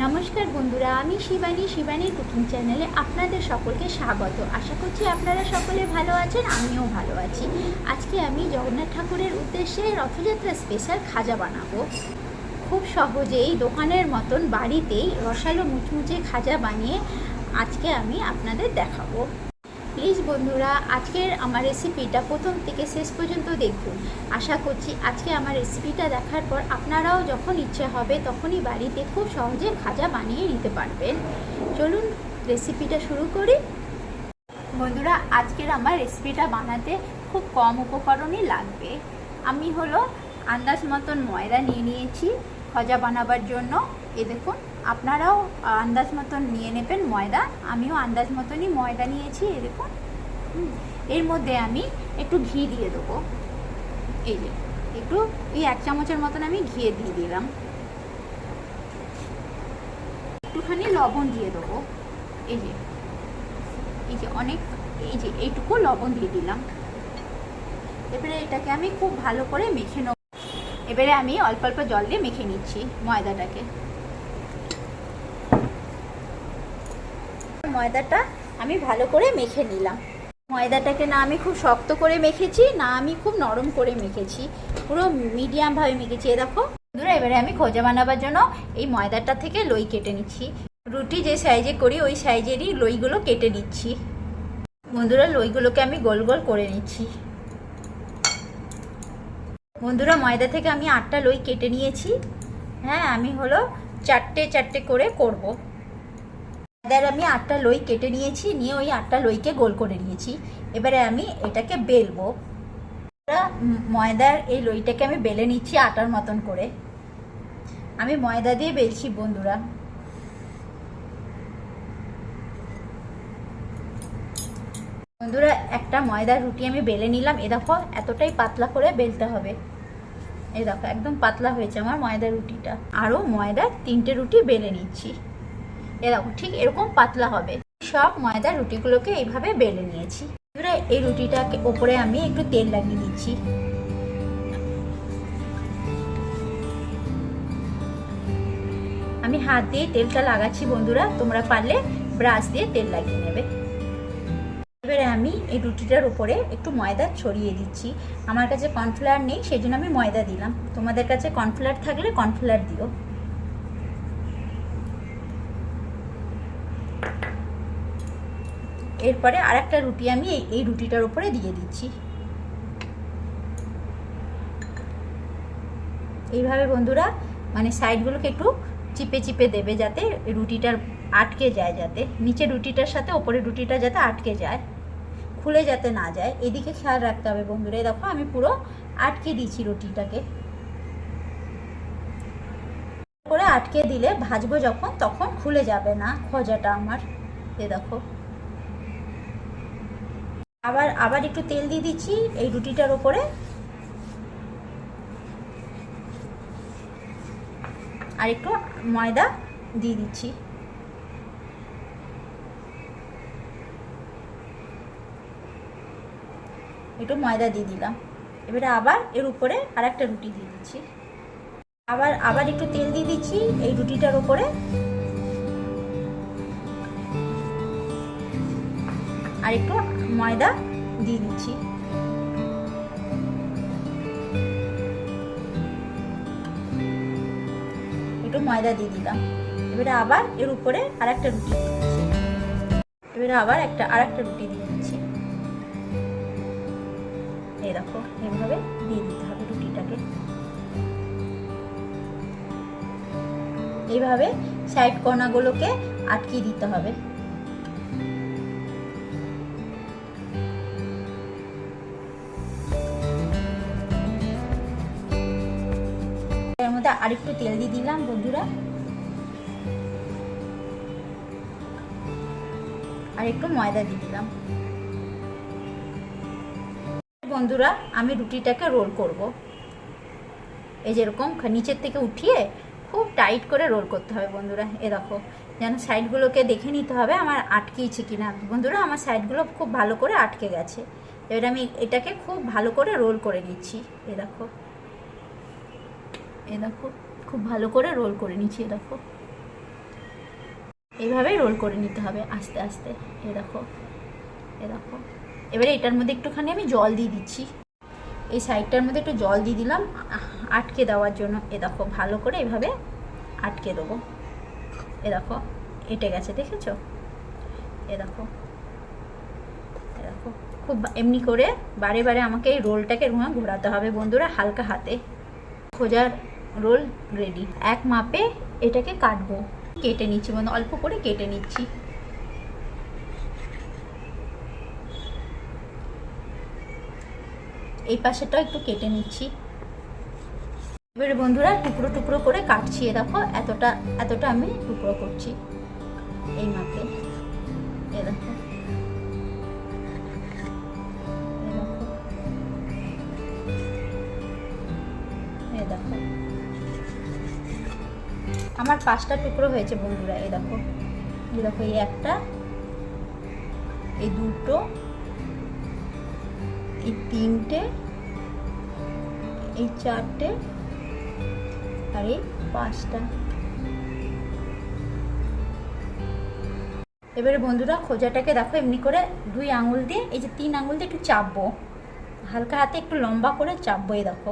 নমস্কার বন্ধুরা, আমি শিবানী, শিবানীর কুকিং চ্যানেলে আপনাদের সকলকে স্বাগত। আশা করছি আপনারা সকলে ভালো আছেন, আমিও ভালো আছি। আজকে আমি জগন্নাথ ঠাকুরের উদ্দেশ্যে রথযাত্রা স্পেশাল খাজা বানাবো। খুব সহজেই দোকানের মতন বাড়িতেই রসালো মুচমুচে খাজা বানিয়ে আজকে আমি আপনাদের দেখাবো। প্লিজ বন্ধুরা, আজকের আমার রেসিপিটা প্রথম থেকে শেষ পর্যন্ত দেখুন। আশা করছি আজকে আমার রেসিপিটা দেখার পর আপনারাও যখন ইচ্ছে হবে তখনই বাড়িতে খুব সহজে খাজা বানিয়ে নিতে পারবেন। চলুন রেসিপিটা শুরু করি। বন্ধুরা, আজকের আমার রেসিপিটা বানাতে খুব কম উপকরণই লাগবে। আমি হলো আন্দাজ মতন ময়দা নিয়ে নিয়েছি খজা বানাবার জন্য। এ দেখুন আপনারাও আন্দাজ মতন নিয়ে নেবেন ময়দা। আমিও আন্দাজ মতনই ময়দা নিয়েছি এ দেখুন। এর মধ্যে আমি একটু ঘি দিয়ে দেবো। এই যে, একটু এই এক চামচের মতন আমি ঘিয়ে দিয়ে দিলাম। একটুখানি লবণ দিয়ে দেবো। এই যে এই যে অনেক, এই যে এইটুকু লবণ দিয়ে দিলাম। এবারে এটাকে আমি খুব ভালো করে মেখে নেব। এবারে আমি অল্প অল্প জল দিয়ে মেখে নিচ্ছি ময়দাটাকে। ময়দাটা আমি ভালো করে মেখে নিলাম। ময়দাটাকে না আমি খুব শক্ত করে মেখেছি, না আমি খুব নরম করে মেখেছি। পুরো মিডিয়ামভাবে মেখেছি। এ দেখো, বন্ধুরা, এবারে আমি খোঁজা বানাবার জন্য এই ময়দাটা থেকে লই কেটে নিচ্ছি। রুটি যে সাইজে করি, ওই সাইজেরই লইগুলো কেটে নিচ্ছি। বন্ধুরা, লইগুলোকে আমি গোল গোল করে নিচ্ছি। বন্ধুরা, ময়দা থেকে আমি আটটা লই কেটে নিয়েছি। হ্যাঁ আমি হলো চারটে চারটে করে করব। ময়দার আমি আটটা লই কেটে নিয়েছি, নিয়ে ওই আটটা লইকে গোল করে নিয়েছি। এবারে আমি এটাকে বেলবো। ময়দার এই লইটাকে আমি বেলে নিচ্ছি আটার মতন করে। আমি ময়দা দিয়ে বেলছি, বন্ধুরা। বন্ধুরা, একটা ময়দার রুটি আমি বেলে নিলাম। এ দেখো, এতটাই পাতলা করে বেলতে হবে। এই দেখো, একদম পাতলা হয়েছে আমার ময়দার রুটিটা। আরও ময়দার তিনটে রুটি বেলে নিচ্ছি। এ দেখো, ঠিক এরকম পাতলা হবে। সব ময়দার রুটিগুলোকে এইভাবে বেলে নিয়েছি। এবারে এই রুটিটাকে ওপরে আমি একটু তেল লাগিয়ে দিচ্ছি। আমি হাত দিয়ে তেলটা লাগাচ্ছি, বন্ধুরা। তোমরা পারলে ব্রাশ দিয়ে তেল লাগিয়ে নেবে। এবারে আমি এই রুটিটার উপরে একটু ময়দা ছড়িয়ে দিচ্ছি। আমার কাছে কর্নফ্লাওয়ার নেই সেই জন্য আমি ময়দা দিলাম। তোমাদের কাছে কর্নফ্লাওয়ার থাকলে কর্নফ্লাওয়ার দিও। এরপরে আরেকটা রুটি আমি এই- রুটিটার উপরে দিয়ে দিচ্ছি। এইভাবে বন্ধুরা মানে সাইডগুলোকে একটু চিপে চিপে দেবে যাতে রুটিটার আটকে যায় যাতে, নিচে রুটিটার সাথে ওপরে রুটিটা যাতে আটকে যায়, খুলে যাতে না যায়। এদিকে খেয়াল রাখতে হবে বন্ধুরা দেখো আমি পুরো আটকে দিচ্ছি রুটিটাকে। করে আটকে দিলে ভাজবো যখন, তখন খুলে যাবে না খোঁজাটা আমার, এ দেখো। আবার আবার একটু তেল দিয়ে দিচ্ছি এই রুটিটার ওপরে। আর একটু ময়দা দিয়ে দিচ্ছি। একটু ময়দা দিয়ে দিলাম। এবারে আবার এর উপরে আর একটা রুটি দিয়ে দিচ্ছি। আবার আবার একটু তেল দিয়ে দিচ্ছি এই রুটিটার উপরে আর একটু ময়দা দিয়ে দিচ্ছি। একটু ময়দা দিয়ে দিলাম। এবারে আবার এর উপরে আর একটা রুটি এবারে আবার একটা আর একটা রুটি দিয়ে দিচ্ছি। এই দেখো, এভাবে দিয়ে দিতে হবে রুটিটাকে। এইভাবে সাইড কোনাগুলোকে আটকিয়ে দিতে হবে। মধ্যে আরেকটু তেল দিয়ে দিলাম, বন্ধুরা। আর একটু ময়দা দিয়ে দিলাম। বন্ধুরা, আমি রুটিটাকে রোল করব। এই যেরকম নিচের থেকে উঠিয়ে খুব টাইট করে রোল করতে হবে, বন্ধুরা। এ দেখো, যেন সাইডগুলোকে দেখে নিতে হবে আমার আটকিয়েছে কিনা। বন্ধুরা, আমার সাইডগুলো খুব ভালো করে আটকে গেছে। এবার আমি এটাকে খুব ভালো করে রোল করে নিচ্ছি। এ দেখো। এ দেখো খুব ভালো করে রোল করে নিচ্ছি এ দেখো। এইভাবে রোল করে নিতে হবে, আস্তে আস্তে, এ দেখো এ দেখো। এবারে এটার মধ্যে একটুখানি আমি জল দিয়ে দিচ্ছি। এই সাইডটার মধ্যে একটু জল দিয়ে দিলাম, আটকে দেওয়ার জন্য, এ দেখো, ভালো করে এভাবে আটকে দেবো। এ দেখো, এটে গেছে, দেখেছ? এ দেখো এ দেখো, খুব এমনি করে বারে বারে আমাকে এই রোলটাকে ঘোরাতে হবে বন্ধুরা, হালকা হাতে। খোঁজার রোল রেডি। এক মাপে এটাকে কাটবো। কেটে নিচ্ছি মানে অল্প করে কেটে নিচ্ছি। এই পাশেটাও একটু কেটে নিচ্ছি। এবারে বন্ধুরা, টুকরো টুকরো করে কাটছি। দেখো, এতটা এতটা আমি টুকরো করছি। এই মাপে। এ দেখো। আমার পাঁচটা টুকরো হয়েছে বন্ধুরা, এই দেখো। এই দেখো, এই একটা, এই দুটো, এই তিনটে, এই চারটে, আর এই পাঁচটা। এবারে বন্ধুরা, খোঁজাটাকে দেখো, এমনি করে দুই আঙুল দিয়ে, এই যে তিন আঙুল দিয়ে একটু চাপবো। হালকা হাতে একটু লম্বা করে চাপবো, এই দেখো।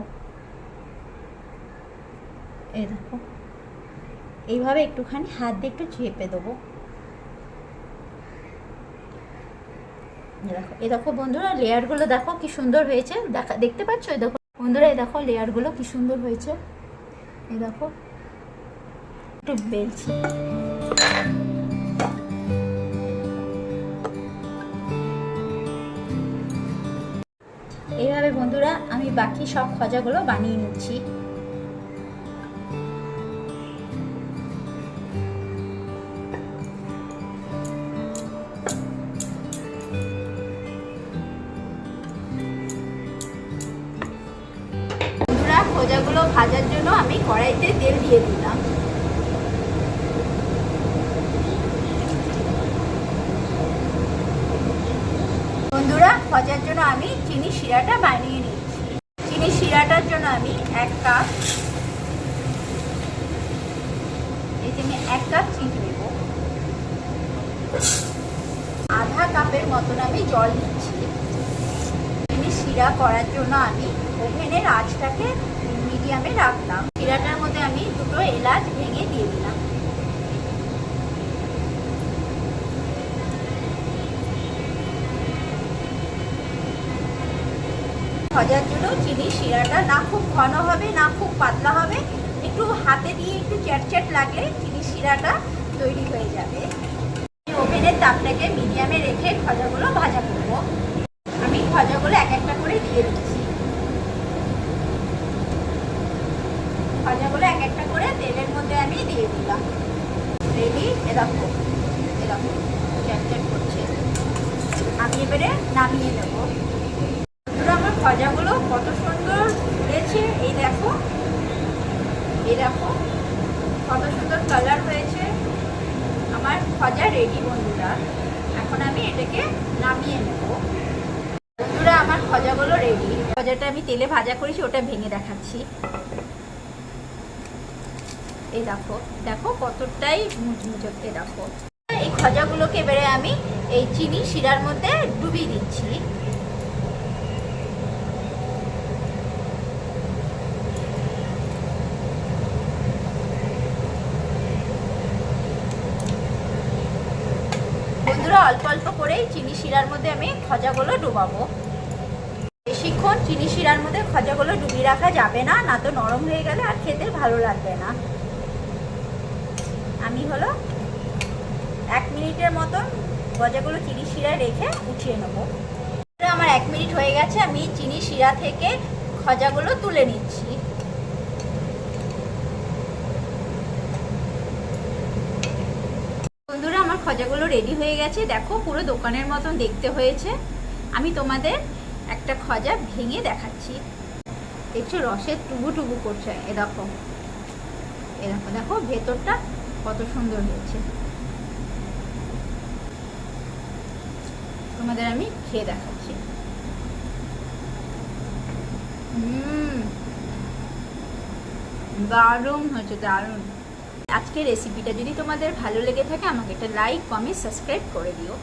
এই দেখো। এইভাবে একটুখানি হাত দিয়ে একটু চেপে দেবো। দেখো, এই দেখো বন্ধুরা, লেয়ারগুলো দেখো কি সুন্দর হয়েছে। দেখা, দেখতে পাচ্ছ? এই দেখো বন্ধুরা, এই দেখো লেয়ারগুলো কি সুন্দর হয়েছে। এই দেখো, একটু বেলছি। এইভাবে বন্ধুরা, আমি বাকি সব খজাগুলো বানিয়ে নিচ্ছি। ভাজার জন্য আমি কড়াইতে তেল দিয়ে দিলাম। বন্ধুরা খোঁজার জন্য আমি চিনি শিরাটা বানিয়ে নিচ্ছি চিনি শিরাটার জন্য আমি এক কাপ, এই এক কাপ চিনি নেব। আধা কাপের মতন আমি জল নিচ্ছি চিনি শিরা করার জন্য আমি ওভেনের আঁচটাকে মিডিয়ামে রাখলাম। শিরাটার মধ্যে আমি দুটো এলাচ ভেঙে দিয়ে দিলাম। ভাজার জন্য চিনি শিরাটা না খুব ঘন হবে, না খুব পাতলা হবে। একটু হাতে দিয়ে একটু চ্যাটচ্যাট লাগলে চিনি শিরাটা তৈরি হয়ে যাবে। ওভেনের তাপটাকে মিডিয়ামে রেখে খজাগুলো ভাজা করব। আমি খজাগুলো এক একটা করে দিয়ে দিচ্ছি। খজাগুলো এক একটা করে তেলের মধ্যে আমি দিয়ে দিলাম। রেডি এরকম এরকম চ্যাট করছে। আমি এবারে নামিয়ে নেব। আমার খজাগুলো কত সুন্দর হয়েছে, এই দেখো। এই দেখো, কত সুন্দর কালার হয়েছে। আমার খজা রেডি বন্ধুরা। এখন আমি এটাকে নামিয়ে নেব। বন্ধুরা, আমার খজাগুলো রেডি খজাটা আমি তেলে ভাজা করেছি, ওটা ভেঙে দেখাচ্ছি। এই দেখো দেখো কতটাই মুচমুচে এই দেখো। এই খজাগুলোকে এবারে আমি এই চিনি শিরার মধ্যে ডুবিয়ে দিচ্ছি। বন্ধুরা, অল্প অল্প করেই চিনি শিরার মধ্যে আমি খজাগুলো ডুবাবো। বেশিক্ষণ চিনি শিরার মধ্যে খজাগুলো ডুবিয়ে রাখা যাবে না না তো নরম হয়ে গেলে আর খেতে ভালো লাগবে না। আমি হলো এক মিনিটের মতন গজাগুলো চিনি শিরায় রেখে উঠিয়ে নেব। আমার এক মিনিট হয়ে গেছে, আমি চিনি শিরা থেকে খজাগুলো তুলে নিচ্ছি। বন্ধুরা, আমার খজাগুলো রেডি হয়ে গেছে। দেখো, পুরো দোকানের মতন দেখতে হয়েছে। আমি তোমাদের একটা খজা ভেঙে দেখাচ্ছি। দেখছ, রসের টুবু টুবু করছে। এ দেখো এ দেখো দেখো, ভেতরটা কত সুন্দর হয়েছে। তোমাদের আমি খেয়ে দেখাচ্ছি। দারুণ হয়েছে, দারুণ। আজকের রেসিপিটা যদি তোমাদের ভালো লেগে থাকে, আমাকে একটা লাইক কমেন্ট সাবস্ক্রাইব করে দিও।